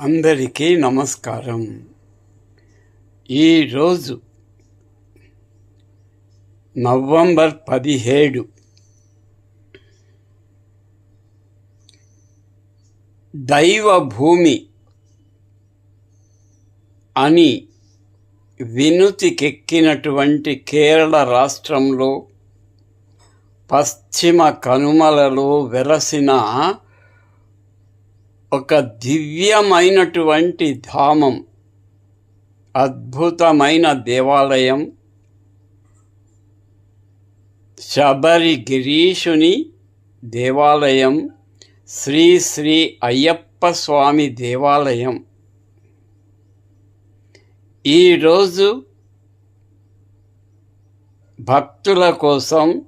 అందరికీ నమస్కారం. ఈరోజు నవంబర్ పదిహేడు దైవభూమి అని వినుతికెక్కినటువంటి కేరళ రాష్ట్రంలో పశ్చిమ కనుమలలో వెలసిన ఒక దివ్యమైనటువంటి ధామం అద్భుతమైన దేవాలయం శబరి గిరీషుని దేవాలయం శ్రీ శ్రీ అయ్యప్ప స్వామి దేవాలయం. ఈరోజు భక్తుల కోసం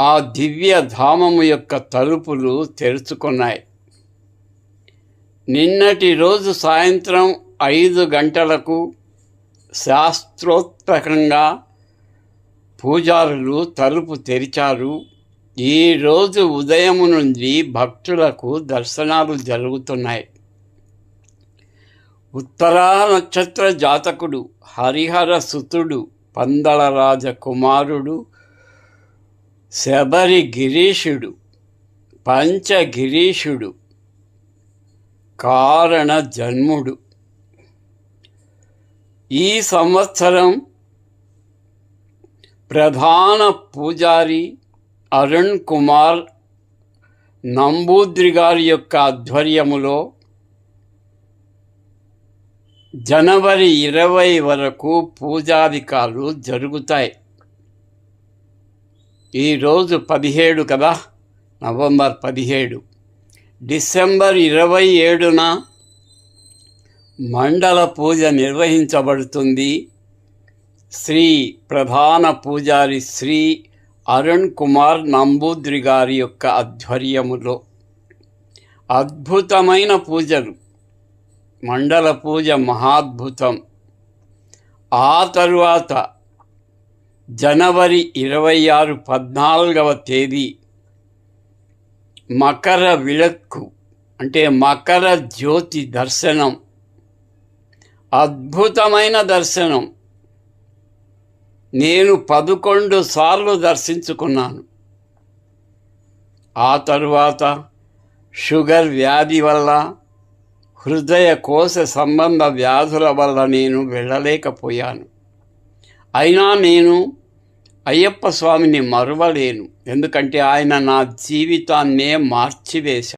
ఆ దివ్య ధామము యొక్క తలుపులు తెరుచుకున్నాయి. నిన్నటి రోజు సాయంత్రం ఐదు గంటలకు శాస్త్రోత్పకంగా పూజారులు తలుపు తెరిచారు. ఈరోజు ఉదయం నుండి భక్తులకు దర్శనాలు జరుగుతున్నాయి. ఉత్తరా నక్షత్ర జాతకుడు హరిహర సుతుడు పందళరాజ కుమారుడు శబరి గిరీషుడు పంచగిరీషుడు కారణ జన్ముడు ఈ సంవత్సరం ప్రధాన పూజారి అరుణ్ కుమార్ నంబూద్రి గారి యొక్క ఆధ్వర్యములో జనవరి ఇరవై వరకు పూజాధికారులు జరుగుతాయి. ఈరోజు పదిహేడు కదా? నవంబర్ పదిహేడు. డిసెంబర్ ఇరవై ఏడున మండల పూజ నిర్వహించబడుతుంది. శ్రీ ప్రధాన పూజారి శ్రీ అరుణ్ కుమార్ నంబూద్రి గారి యొక్క ఆధ్వర్యములో అద్భుతమైన పూజలు. మండల పూజ మహాద్భుతం. ఆ తరువాత జనవరి ఇరవై ఆరు పద్నాలుగవ తేదీ మకర విలక్కు అంటే మకర జ్యోతి దర్శనం అద్భుతమైన దర్శనం. నేను పదకొండు సార్లు దర్శించుకున్నాను. ఆ తరువాత షుగర్ వ్యాధి వల్ల హృదయ కోశ సంబంధ వ్యాధుల వల్ల నేను వెళ్ళలేకపోయాను. అయినా నేను అయ్యప్ప స్వామిని మరువలేను. ఎందుకంటే ఆయన నా జీవితాన్నే మార్చివేశాను